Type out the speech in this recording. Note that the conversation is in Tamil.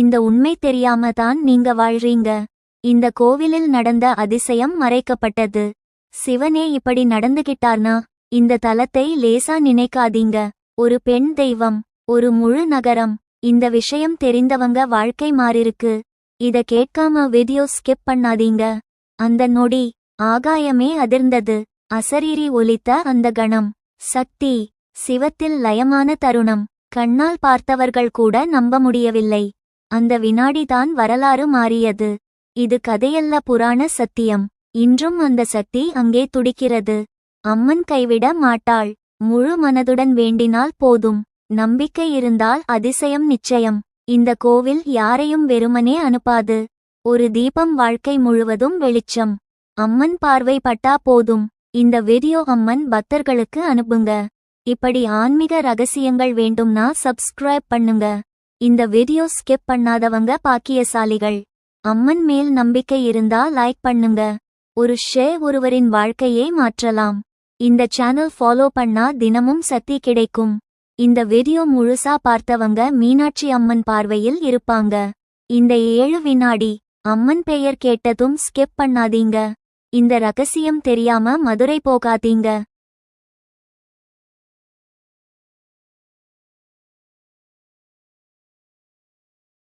இந்த உண்மை தெரியாம தான் நீங்க வாழ்றீங்க. இந்த கோவிலில் நடந்த அதிசயம் மறைக்கப்பட்டது. சிவனே இப்படி நடந்துகிட்டார்னா இந்த தலத்தை லேசா நினைக்காதீங்க. ஒரு பெண் தெய்வம் ஒரு முழு நகரம் இந்த விஷயம் தெரிந்தவங்க வாழ்க்கை மாறிருக்கு. இத கேட்காம வீடியோ ஸ்கிப் பண்ணாதீங்க. அந்த நொடி ஆகாயமே அதிர்ந்தது. அசரீரி ஒலித்த அந்த கணம். சக்தி சிவத்தில் லயமான தருணம். கண்ணால் பார்த்தவர்கள் கூட நம்ப முடியவில்லை. அந்த வினாடிதான் வரலாறு மாறியது. இது கதையல்ல புராண சத்தியம். இன்றும் அந்த சக்தி அங்கே துடிக்கிறது. அம்மன் கைவிட மாட்டாள். முழு மனதுடன் வேண்டினால் போதும். நம்பிக்கை இருந்தால் அதிசயம் நிச்சயம். இந்த கோவில் யாரையும் வெறுமனே அனுப்பாது. ஒரு தீபம் வாழ்க்கை முழுவதும் வெளிச்சம். அம்மன் பார்வை பட்டா போதும். இந்த வீடியோ அம்மன் பக்தர்களுக்கு அனுப்புங்க. இப்படி ஆன்மீக ரகசியங்கள் வேண்டும்னா சப்ஸ்கிரைப் பண்ணுங்க. இந்த வீடியோ ஸ்கிப் பண்ணாதவங்க பாக்கியசாலிகள். அம்மன் மேல் நம்பிக்கை இருந்தா லைக் பண்ணுங்க. ஒரு ஷே ஒருவரின் வாழ்க்கையே மாற்றலாம். இந்த சேனல் ஃபாலோ பண்ணா தினமும் சக்தி கிடைக்கும். இந்த வீடியோ முழுசா பார்த்தவங்க மீனாட்சி அம்மன் பார்வையில் இருப்பாங்க. இந்த ஏழு வினாடி அம்மன் பெயர் கேட்டதும் ஸ்கிப் பண்ணாதீங்க. இந்த ரகசியம் தெரியாம மதுரை போகாதீங்க.